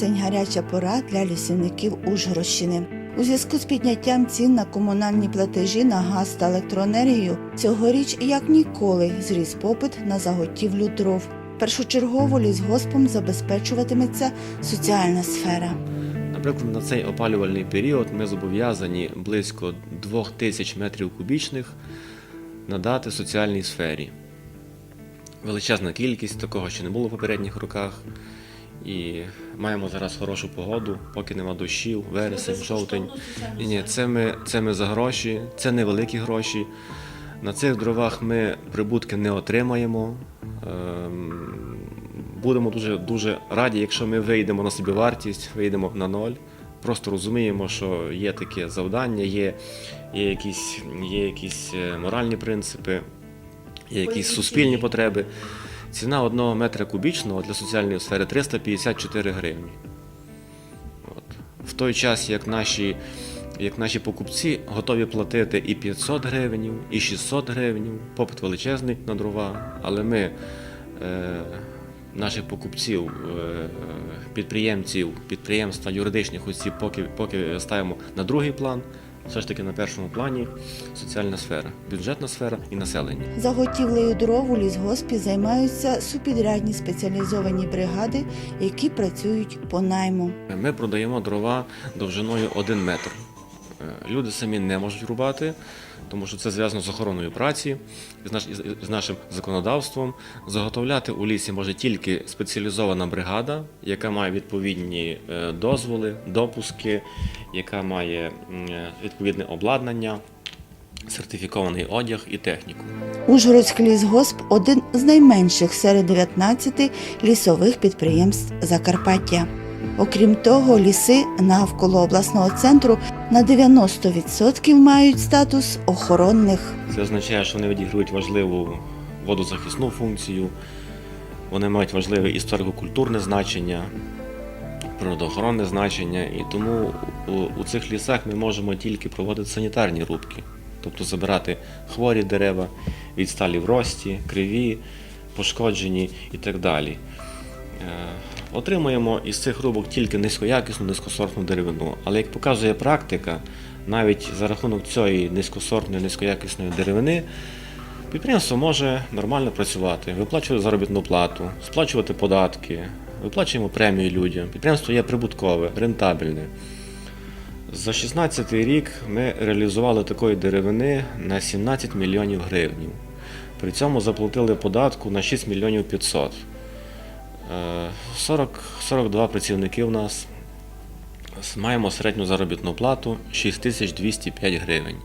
вересень гаряча пора для лісівників Ужгородщини. У зв'язку з підняттям цін на комунальні платежі на газ та електроенергію цьогоріч як ніколи зріс попит на заготівлю дров. Першочергово лісгоспом забезпечуватиметься соціальна сфера. Наприклад, на цей опалювальний період ми зобов'язані близько 2000 метрів кубічних надати соціальній сфері. Величезна кількість, такого ще не було в попередніх роках. І маємо зараз хорошу погоду, поки нема дощів, вересень, жовтень. Ні, ні, це ми, це ми за гроші, це невеликі гроші. На цих дровах ми прибутки не отримаємо. Ем, Будемо дуже, дуже раді, якщо ми вийдемо на собі вартість, вийдемо на ноль. Просто розуміємо, що є таке завдання, є, є, якісь, є якісь е, моральні принципи, є якісь суспільні потреби. Ціна одного метра кубічного для соціальної сфери 354 гривні. От. В той час, як наші, як наші покупці готові платити і 500 гривень, і 600 гривень, попит величезний на дрова, але ми е, наших покупців, е, підприємців, підприємства, юридичних осіб поки, поки ставимо на другий план, все ж таки на першому плані соціальна сфера, бюджетна сфера і населення. Заготівлею дров у лісгоспі займаються супідрядні спеціалізовані бригади, які працюють по найму. Ми продаємо дрова довжиною 1 метр. Е, Люди самі не можуть рубати, тому що це зв'язано з охороною праці, з, наш, з- з нашим законодавством. Заготовляти у лісі може тільки спеціалізована бригада, яка має відповідні е, дозволи, допуски, яка має відповідне обладнання, сертифікований одяг і техніку. Ужгородський лісгосп один з найменших серед 19 лісових підприємств Закарпаття. Окрім того, ліси навколо обласного центру на 90% мають статус охоронних. Це означає, що вони відіграють важливу водозахисну функцію, вони мають важливе історико-культурне значення, природоохоронне значення, і тому у, цих лісах ми можемо тільки проводити санітарні рубки, тобто забирати хворі дерева, відсталі в рості, криві, пошкоджені і так далі. Отримуємо із цих рубок тільки низькоякісну, низькосортну деревину. Але як показує практика, навіть за рахунок цієї низькосортної, низькоякісної деревини підприємство може нормально працювати, виплачувати заробітну плату, сплачувати податки, виплачуємо премії людям. Підприємство є прибуткове, рентабельне. За 16 рік ми реалізували такої деревини на 17 мільйонів гривень. При цьому заплатили податку на 6 мільйонів 500. Е, 40, 42 працівники у нас. Маємо середню заробітну плату 6205 гривень.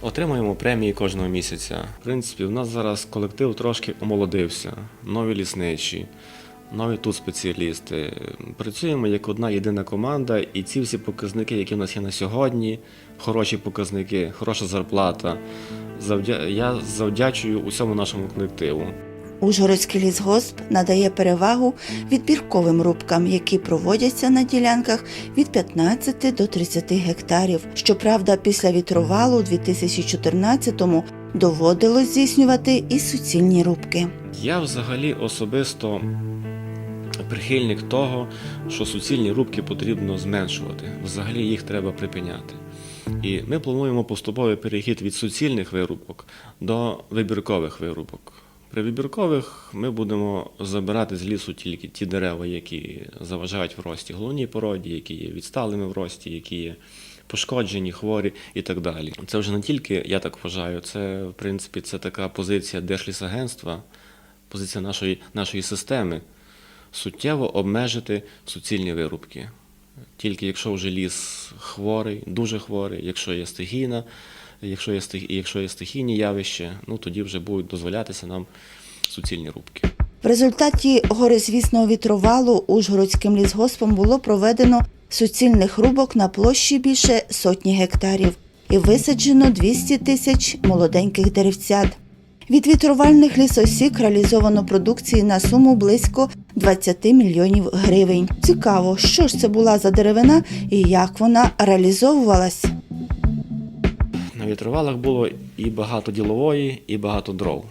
Отримуємо премії кожного місяця. В принципі, в нас зараз колектив трошки омолодився, нові лісничі, нові тут спеціалісти. Працюємо як одна єдина команда, і ці всі показники, які в нас є на сьогодні, хороші показники, хороша зарплата. Я завдячую усьому нашому колективу. Ужгородський лісгосп надає перевагу відбірковим рубкам, які проводяться на ділянках від 15 до 30 гектарів. Щоправда, після вітровалу у 2014-му доводилось здійснювати і суцільні рубки. Я взагалі особисто прихильник того, що суцільні рубки потрібно зменшувати. Взагалі їх треба припиняти. І ми плануємо поступовий перехід від суцільних вирубок до вибіркових вирубок. При вибіркових ми будемо забирати з лісу тільки ті дерева, які заважають в рості головній породі, які є відсталими в рості, які є пошкоджені, хворі і так далі. Це вже не тільки, я так вважаю, це в принципі це така позиція Держлісагентства, позиція нашої, нашої системи суттєво обмежити суцільні вирубки. Тільки якщо вже ліс хворий, дуже хворий, якщо є стихійна, якщо є, якщо є стихійні явища, ну тоді вже будуть дозволятися нам суцільні рубки. В результаті горизвісного вітровалу Ужгородським лісгоспом було проведено суцільних рубок на площі більше сотні гектарів і висаджено 200 тисяч молоденьких деревцят. Від вітрувальних лісосік реалізовано продукції на суму близько 20 мільйонів гривень. Цікаво, що ж це була за деревина і як вона реалізовувалась. На вітровалах було і багато ділової, і багато дров.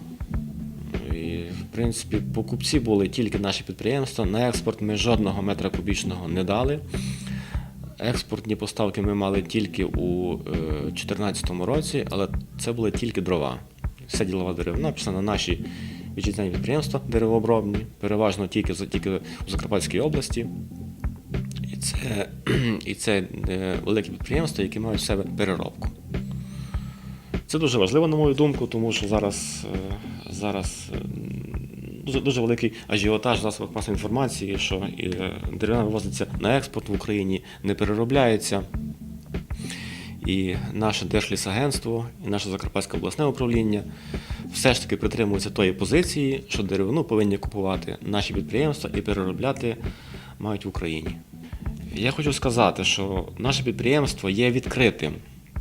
І, в принципі, покупці були тільки наші підприємства. На експорт ми жодного метра кубічного не дали. Експортні поставки ми мали тільки у 2014 році, але це були тільки дрова. Вся ділова деревина пішла на наші вітчизняні підприємства деревообробні, переважно тільки, тільки у Закарпатській області. І це, і це е, великі підприємства, які мають в себе переробку. Це дуже важливо, на мою думку, тому що зараз, е, зараз е, дуже, дуже великий ажіотаж в засобах масової інформації, що е, деревина вивозиться на експорт в Україні, не переробляється. І наше Держлісагентство, і наше Закарпатське обласне управління все ж таки притримуються тої позиції, що деревину повинні купувати наші підприємства і переробляти мають в Україні. Я хочу сказати, що наше підприємство є відкритим.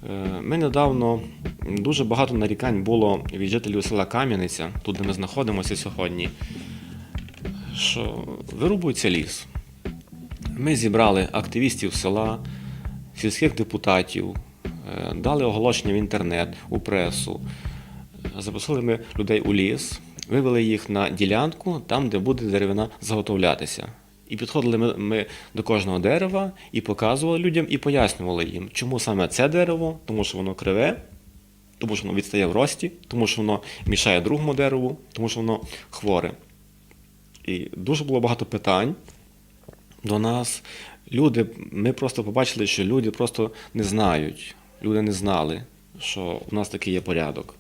Е, Ми недавно дуже багато нарікань було від жителів села Кам'яниця, тут де ми знаходимося сьогодні, що вирубується ліс. Ми зібрали активістів села, сільських депутатів, е, дали оголошення в інтернет, у пресу. Запросили ми людей у ліс, вивели їх на ділянку, там, де буде деревина заготовлятися. І підходили ми, ми до кожного дерева і показували людям і пояснювали їм, чому саме це дерево, тому що воно криве, тому що воно відстає в рості, тому що воно мішає другому дереву, тому що воно хворе. І дуже було багато питань до нас. Люди, ми просто побачили, що люди просто не знають, люди не знали, що у нас такий є порядок.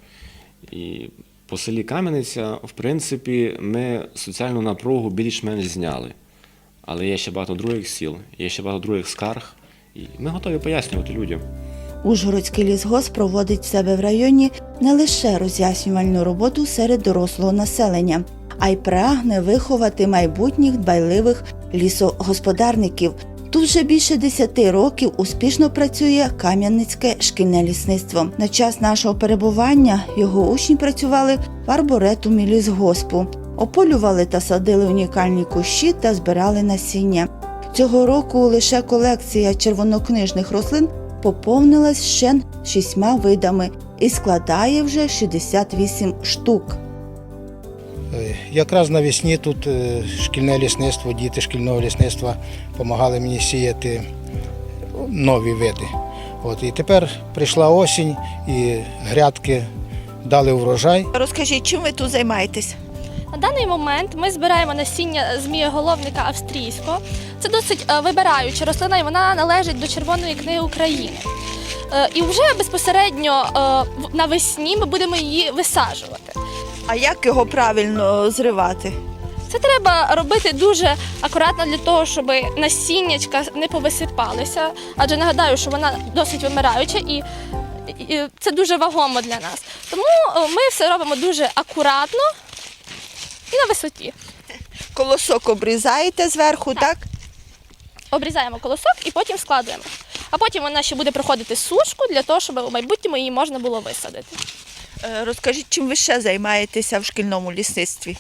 І по селі Кам'яниця, в принципі, ми соціальну напругу більш-менш зняли. Але є ще багато других сіл, є ще багато других скарг, і ми готові пояснювати людям. Ужгородський лісгос проводить в себе в районі не лише роз'яснювальну роботу серед дорослого населення, а й прагне виховати майбутніх дбайливих лісогосподарників. Тут вже більше 10 років успішно працює Кам'яницьке шкільне лісництво. На час нашого перебування його учні працювали в арборетумі лісгоспу, ополювали та садили унікальні кущі та збирали насіння. Цього року лише колекція червонокнижних рослин поповнилась ще шістьма видами і складає вже 68 штук. Е, Якраз навесні тут е, шкільне лісництво, діти шкільного лісництва допомагали мені сіяти нові види. От, і тепер прийшла осінь і грядки дали врожай. Розкажіть, чим ви тут займаєтесь? На даний момент ми збираємо насіння змієголовника австрійського. Це досить е, вибираюча рослина, і вона належить до Червоної книги України. І вже безпосередньо навесні ми будемо її висаджувати. А як його правильно зривати? Це треба робити дуже акуратно для того, щоб насіннячка не повисипалися. Адже нагадаю, що вона досить вимираюча і, і це дуже вагомо для нас. Тому е, ми все робимо дуже акуратно і на висоті. Колосок обрізаєте зверху, так? Обрізаємо колосок і потім складуємо. А потім вона ще буде проходити сушку для того, щоб у майбутньому її можна було висадити. Е, Розкажіть, чим ви ще займаєтеся в шкільному лісництві?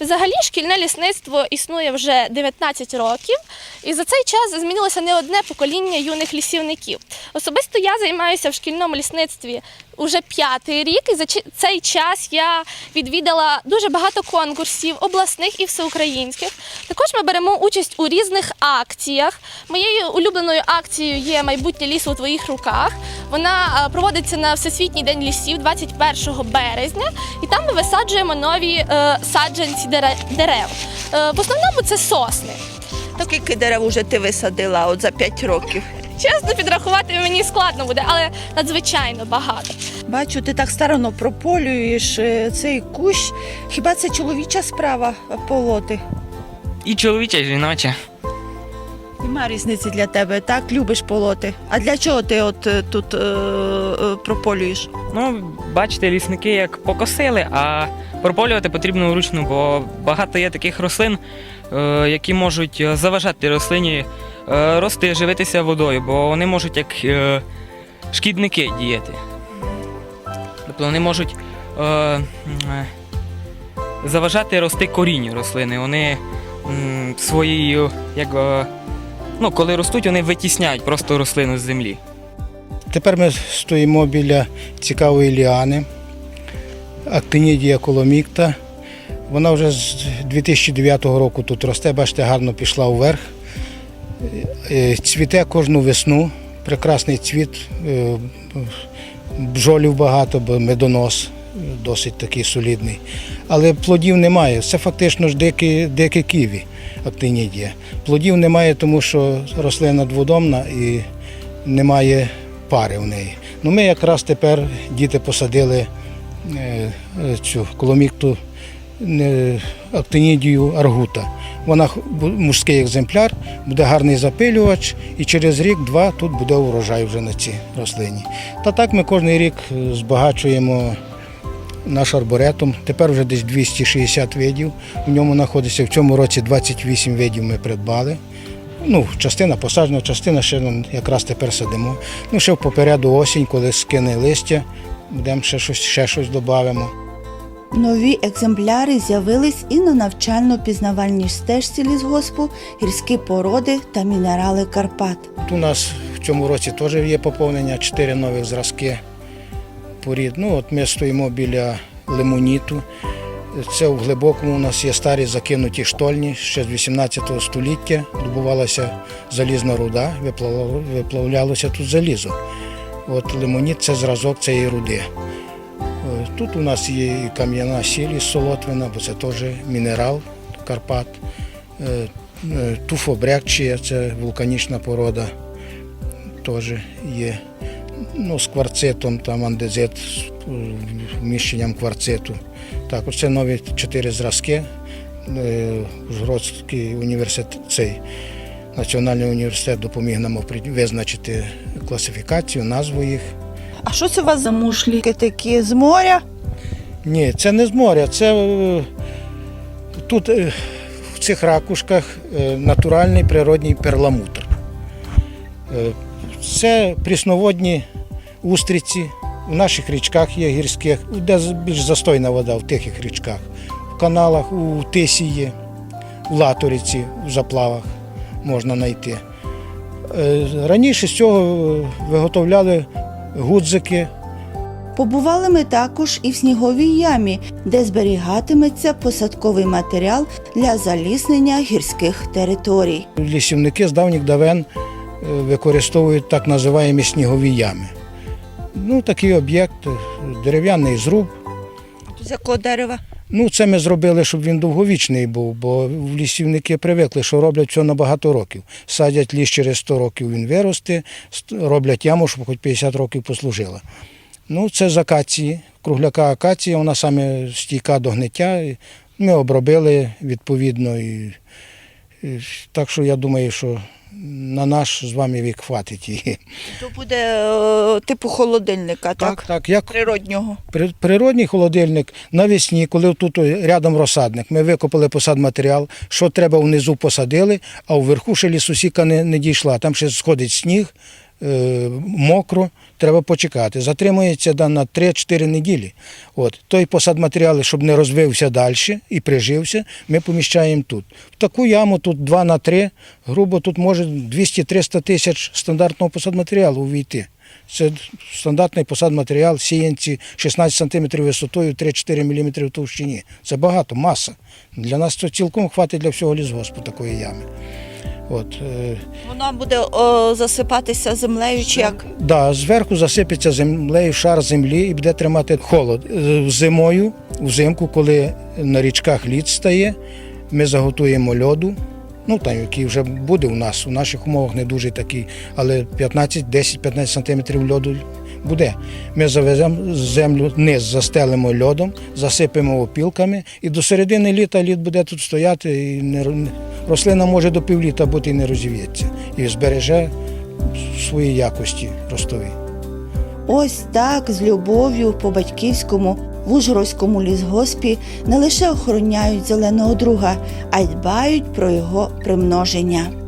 Взагалі, шкільне лісництво існує вже 19 років, і за цей час змінилося не одне покоління юних лісівників. Особисто я займаюся в шкільному лісництві уже п'ятий рік, і за цей час я відвідала дуже багато конкурсів, обласних і всеукраїнських. Також ми беремо участь у різних акціях. Моєю улюбленою акцією є майбутнє ліс у твоїх руках. Вона е, проводиться на Всесвітній день лісів 21 березня, і там ми висаджуємо нові е, саджанці дере- дерев. Е, в основному це сосни. Скільки дерев уже ти висадила от за 5 років? Чесно підрахувати мені складно буде, але надзвичайно багато. Бачу, ти так старано прополюєш е, цей кущ. Хіба це чоловіча справа полоти? І чоловіча, і жіноча. Нема різниці для тебе, так любиш полоти. А для чого ти от е, тут е, е, прополюєш? Ну, бачите, лісники як покосили, а прополювати потрібно вручну, бо багато є таких рослин, е, які можуть е, заважати рослині рости, живитися водою, бо вони можуть як е, шкідники діяти. Тобто вони можуть е, е, заважати рости корінню рослини. Вони своєю, як, е, ну, коли ростуть, вони витісняють просто рослину з землі. Тепер ми стоїмо біля цікавої ліани, актинідія коломікта. Вона вже з 2009 року тут росте, бачите, гарно пішла вверх. Е, Цвіте кожну весну, прекрасний цвіт, е, бджолів багато, бо медонос досить такий солідний. Але плодів немає. Це фактично ж дике, дике ківі актинідія. Плодів немає, тому що рослина дводомна і немає пари в неї. Ну, ми якраз тепер діти посадили е, цю коломікту актинідію аргута. Вона мужський екземпляр, буде гарний запилювач, і через рік-два тут буде урожай вже на цій рослині. Та так ми кожен рік е, збагачуємо наш арборетум. Тепер вже десь 260 видів. У ньому знаходиться в цьому році 28 видів ми придбали. Ну, частина посаджена, частина ще якраз тепер садимо. Ну, ще попереду осінь, коли скине листя, будемо ще щось, ще щось додамо. Нові екземпляри з'явились і на навчально-пізнавальній стежці лісгоспу, гірські породи та мінерали Карпат. Тут у нас в цьому році теж є поповнення, чотири нових зразки порід. Ну, от ми стоїмо біля лимоніту. Це в глибокому у нас є старі закинуті штольні ще з 18 століття. Добувалася залізна руда, виплавлялося тут залізо. От лимоніт це зразок цієї руди. Е, Тут у нас є і кам'яна сіль Солотвина, бо це теж мінерал Карпат. Е, е, Туфобрякчія, це вулканічна порода, теж є. Ну, з кварцитом, там з вміщенням кварциту. Так, оце нові чотири зразки. Ужгородський університет, цей національний університет допоміг нам визначити класифікацію, назву їх. А що це у вас за мушлі такі з моря? Ні, це не з моря, це е, тут е, в цих ракушках е, натуральний природній перламутр. Це прісноводні устриці. У наших річках є гірських, де більш застойна вода в тихих річках. В каналах, у Тисі є, в Латориці, в заплавах можна знайти. Раніше з цього виготовляли гудзики, Побували ми також і в сніговій ямі, де зберігатиметься посадковий матеріал для заліснення гірських територій. Лісівники з давніх давен е, використовують так називаємо снігові ями. Ну, такий об'єкт, е, дерев'яний зруб. З якого дерева? Ну, це ми зробили, щоб він довговічний був, бо лісівники привикли, що роблять все на багато років. Садять ліс через 100 років він виросте, роблять яму, щоб хоч 50 років послужила. Ну, це з акації, кругляка акація, вона саме стійка до гниття. Ми обробили відповідно. І, і, так що я думаю, що на наш з вами вік хватить її. То буде е, типу холодильника, так? Так, так, як Природнього. При- Природній холодильник навесні, коли тут рядом розсадник, ми викопали посадматеріал, що треба внизу посадили, а вверху ще лісосіка не, не дійшла. Там ще сходить сніг, е, мокро, треба почекати. Затримується да, на 3-4 неділі. От. Той посадматеріал, щоб не розвився далі і прижився, ми поміщаємо тут. В таку яму тут 2 на 3, грубо тут може 200-300 тисяч стандартного посадматеріалу увійти. Це стандартний посадматеріал, сіянці 16 см висотою, 3-4 мм в товщині. Це багато, маса. Для нас це цілком хватить для всього лісгоспу такої ями. От, е, Вона буде о, засипатися землею чи як? да, зверху засипеться землею шар землі і буде тримати холод. Е, Зимою, взимку, коли на річках лід стає, ми заготуємо льоду. Ну, там, який вже буде у нас, у наших умовах не дуже такий, але 15, 10-15 сантиметрів льоду буде. Ми завеземо землю, низ застелимо льодом, засипемо опілками, і до середини літа лід буде тут стояти, і не, рослина може до півліта бути і не розів'ється, і збереже свої якості ростові. Ось так з любов'ю по батьківському в Ужгородському лісгоспі не лише охороняють зеленого друга, а й дбають про його примноження.